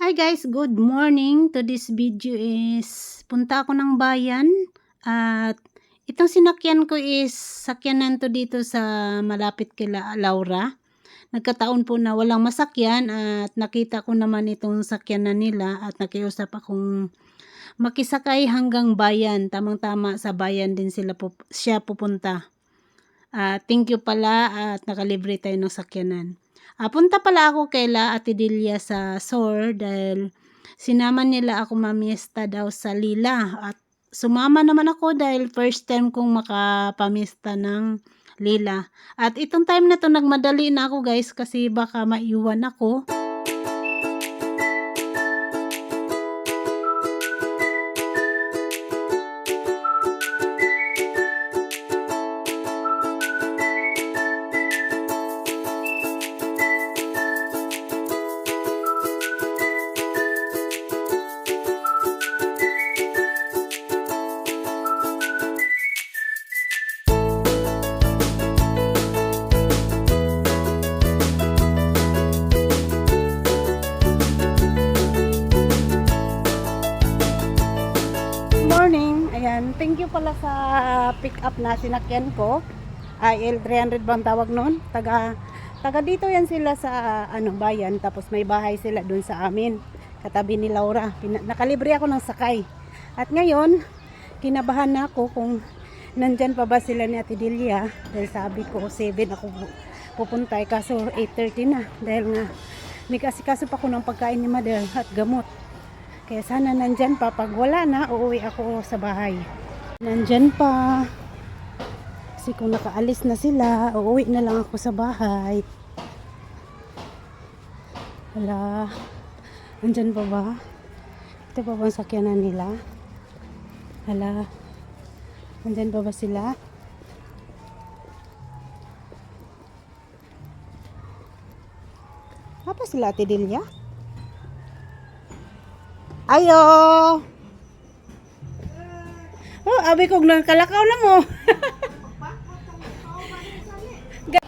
Hi guys, good morning. To this video is punta ako ng bayan at itong sinakyan ko is sakyanan to dito sa malapit kila Laura. Nagkataon po na walang masakyan at nakita ko naman itong sakyanan nila at nakiusap akong makisakay hanggang bayan. Tamang-tama sa bayan din sila pup- siya pupunta. Ah, thank you pala at nakalibre tayo ng sakyanan. Ah, punta pala ako kay La Ate Delia sa SOR dahil sinama nila ako mamiesta daw sa Lila at sumama naman ako dahil first time kong makapamiesta ng Lila. At itong time na to nagmadali na ako guys kasi baka maiwan ako. Thank you pala sa pick up na sinakyan ko. IL 300 bang tawag noon? Taga taga dito yan sila sa ano bayan tapos may bahay sila doon sa amin. Katabi ni Laura. Pina, nakalibre ako ng sakay. At ngayon, kinabahan na ako kung nandyan pa ba sila ni Ate Delia dahil sabi ko 7 ako pu- pupunta eh, kaso 8.30 na dahil nga may kasikaso pa ko ng pagkain ni Mother at gamot kaya sana nandyan pa. Pag wala na, uuwi ako sa bahay. Nandyan pa. Kasi kung nakaalis na sila, uuwi na lang ako sa bahay. Wala. Nandyan pa ba? Ito pa ba ang sakyanan nila? Hala. Nandyan pa ba sila? Apa sila Ate Delia? Ayo. Oh, abi kog nang kalakaw na mo.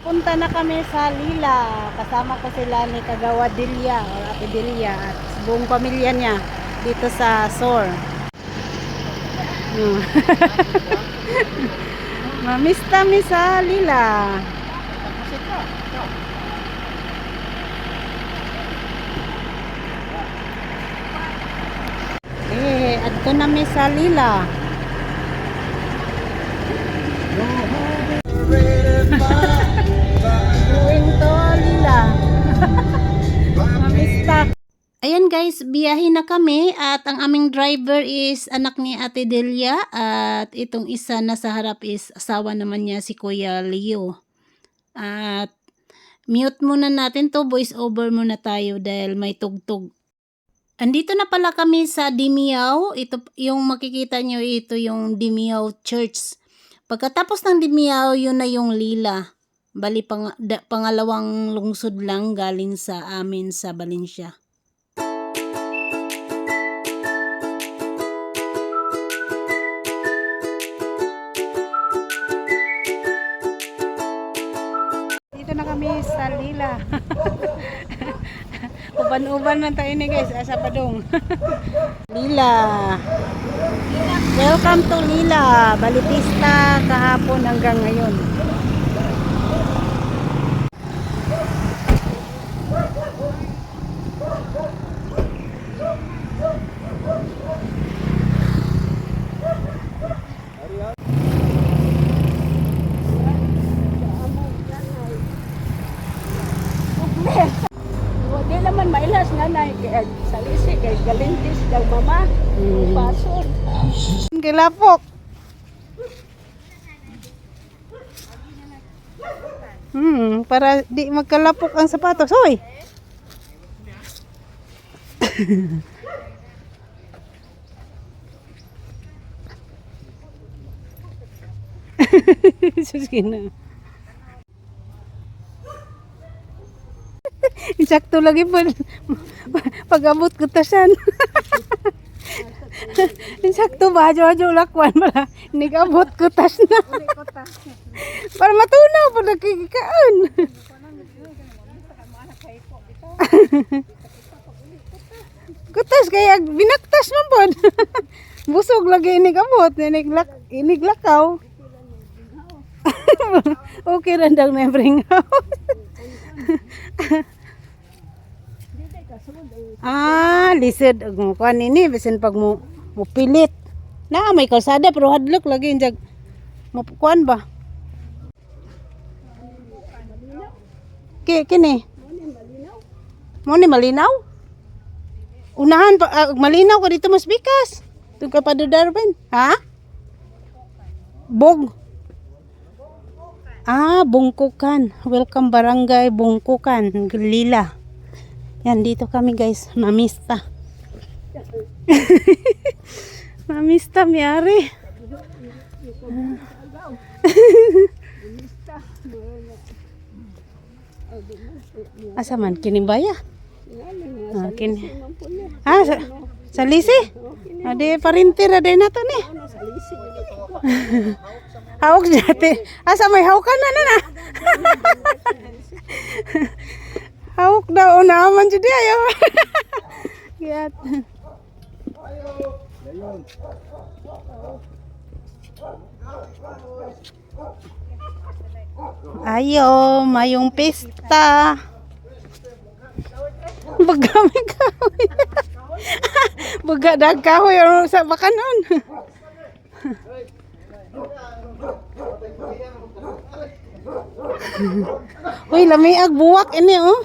Punta na kami sa Lila. Kasama ko sila ni Kagawa Delia o Ate Delia at buong pamilya niya dito sa SOR. Hmm. Mamista mi sa Lila. Eh, adto na mi sa Lila. Going to Lila. Mamista. Ayan guys, biyahe na kami at ang aming driver is anak ni Ate Delia at itong isa na sa harap is asawa naman niya si Kuya Leo. At mute muna natin to, voice over muna tayo dahil may tugtog. Andito na pala kami sa Dimiao. Ito yung makikita nyo ito yung Dimiao Church. Pagkatapos ng Dimiao, yun na yung Lila. Bali pang, da- pangalawang lungsod lang galing sa amin sa Valencia. Dito na kami sa Lila. Uban-uban man tayo ni guys, asa padong. Lila. Welcome to Lila. Balitista kahapon hanggang ngayon. Di naman mailas nga na kay salisi kay galintis kay mama. Mm. Pasod. Kilapok. Hmm, para di magkalapok ang sapatos. Hoy! Sus na. Sakto lagi po. Pag-abot ko tasan. Sakto ba? Jojo lakwan pala. Nigabot ko tas na. Para matunaw po nagkikaan. Kutas kaya binaktas man pod. Busog lagi ini kabot, iniglak iniglakaw. okay randang na bring out. ah, lisod kuan ini bisan pag mo mo pilit. Na may kalsada pero hadlok lagi jag mo kuan ba? Ki kini. Mo ni malinaw? Unahan pa ah, malinaw ka dito mas bikas. Tung ka pa Darwin. Ha? Bog. Ah, Bungkukan. Welcome Barangay Bungkukan, Lila. Yan, dito kami guys. Mamista. Mamista, miyari. Asa man, kinimbaya? Ah, kin ah, sa, sa lisi? Ade, parintir, ade na to ni. Hawak dati. Asa may hawkan na na na. Hawak daw na man jud ayo. Giyat. Ayo, mayong pista. Bagami kahoy. Baga dag kahoy ano sa bakanon. Uy, lami ag buwak ini oh.